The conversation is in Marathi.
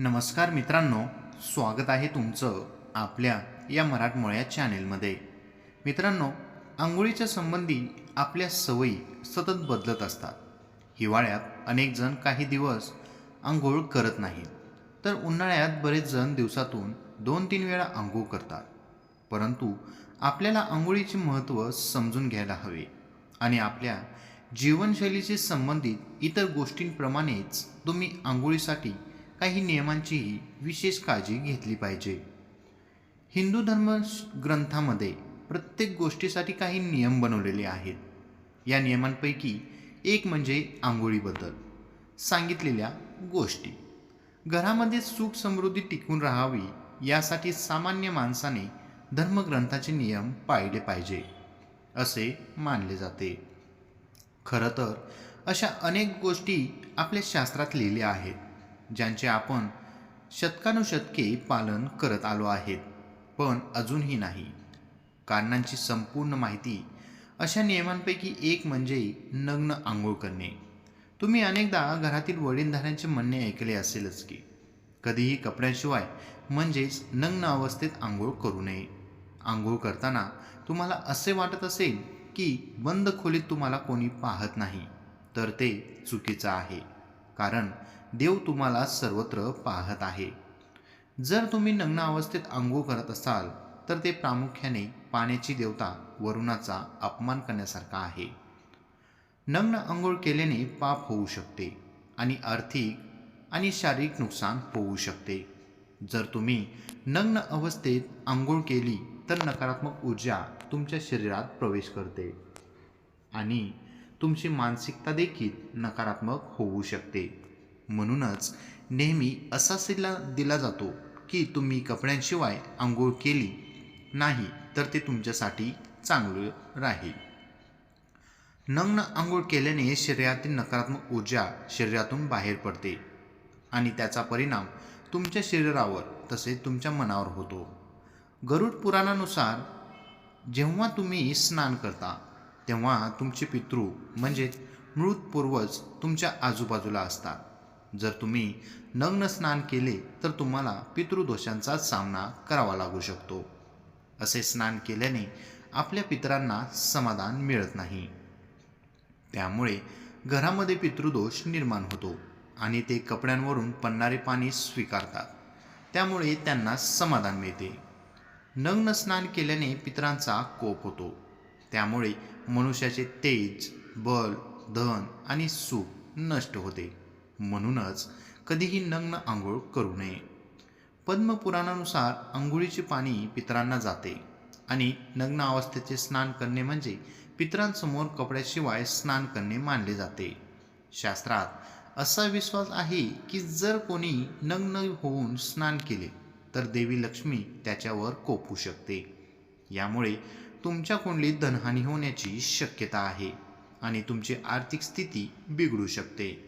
नमस्कार मित्रांनो स्वागत आहे तुमचं आपल्या या मराठमोळ्या चॅनेलमध्ये. मित्रांनो आंघोळीच्या संबंधी आपल्या सवयी सतत बदलत असतात. हिवाळ्यात अनेक जण काही दिवस आंघोळ करत नाहीत तर उन्हाळ्यात बरेच जण दिवसातून दोन तीन वेळा आंघोळ करतात. परंतु आपल्याला आंघोळीचे महत्त्व समजून घ्यायला हवे आणि आपल्या जीवनशैलीशी संबंधित इतर गोष्टींप्रमाणेच तुम्ही आंघोळीसाठी काही नियमांचीही विशेष काळजी घेतली पाहिजे. हिंदू धर्म ग्रंथामध्ये प्रत्येक गोष्टीसाठी काही नियम बनवलेले आहेत. या नियमांपैकी एक म्हणजे आंघोळीबद्दल सांगितलेल्या गोष्टी. घरामध्ये सुख समृद्धी टिकून राहावी यासाठी सामान्य माणसाने धर्मग्रंथाचे नियम पाळले पाहिजे असे मानले जाते. खरं तर अशा अनेक गोष्टी आपल्या शास्त्रात लिहिल्या आहेत. ज्यांचे आपण शतकानुशतके पालन करत आलो आहेत पण अजूनही नाही. कारणांची संपूर्ण माहिती अशा नियमांपैकी एक म्हणजे नग्न आंघोळ करणे. तुम्ही अनेकदा घरातील वडीलधाऱ्यांचे म्हणणे ऐकले असेलच की कधीही कपड्यांशिवाय म्हणजेच नग्न अवस्थेत आंघोळ करू नये. आंघोळ करताना तुम्हाला असे वाटत असेल की बंद खोलीत तुम्हाला कोणी पाहत नाही तर ते चुकीचं आहे. कारण देव तुम्हाला सर्वत्र पाहत आहे. जर तुम्ही नग्न अवस्थेत आंघोळ करत असाल तर ते प्रामुख्याने पाण्याची देवता वरुणाचा अपमान करण्यासारखा आहे. नग्न आंघोळ केल्याने पाप होऊ शकते आणि आर्थिक आणि शारीरिक नुकसान होऊ शकते. जर तुम्ही नग्न अवस्थेत आंघोळ केली तर नकारात्मक ऊर्जा तुमच्या शरीरात प्रवेश करते आणि तुमची मानसिकता देखील नकारात्मक होऊ शकते. म्हणूनच नेहमी असा सल्ला दिला जातो की तुम्ही कपड्यांशिवाय आंघोळ केली नाही तर ते तुमच्यासाठी चांगलं राहील. नग्न आंघोळ केल्याने शरीरातील नकारात्मक ऊर्जा शरीरातून बाहेर पडते आणि त्याचा परिणाम तुमच्या शरीरावर तसेच तुमच्या मनावर होतो. गरुड पुराणानुसार जेव्हा तुम्ही स्नान करता तेव्हा तुमचे पितृ म्हणजेच मृत पूर्वज तुमच्या आजूबाजूला असतात. जर तुम्ही नग्न स्नान केले तर तुम्हाला पितृदोषांचा सामना करावा लागू शकतो. असे स्नान केल्याने आपल्या पितरांना समाधान मिळत नाही. त्यामुळे घरामध्ये पितृदोष निर्माण होतो आणि ते कपड्यांवरून पडणारे पाणी स्वीकारतात. त्यामुळे त्यांना समाधान मिळते. नग्न स्नान केल्याने पितरांचा कोप होतो. त्यामुळे मनुष्याचे तेज बल धन आणि सुख नष्ट होते. म्हणूनच कधीही नग्न आंघोळ करू नये. पद्मपुराणानुसार आंघोळीचे पाणी पितरांना जाते आणि नग्न अवस्थेचे स्नान करणे म्हणजे पितरांसमोर कपड्याशिवाय स्नान करणे मानले जाते. शास्त्रात असा विश्वास आहे की जर कोणी नग्न होऊन स्नान केले तर देवी लक्ष्मी त्याच्यावर कोपू शकते. यामुळे तुमच्या कुंडलीत धनहानी होण्याची शक्यता आहे आणि तुमची आर्थिक स्थिती बिघडू शकते.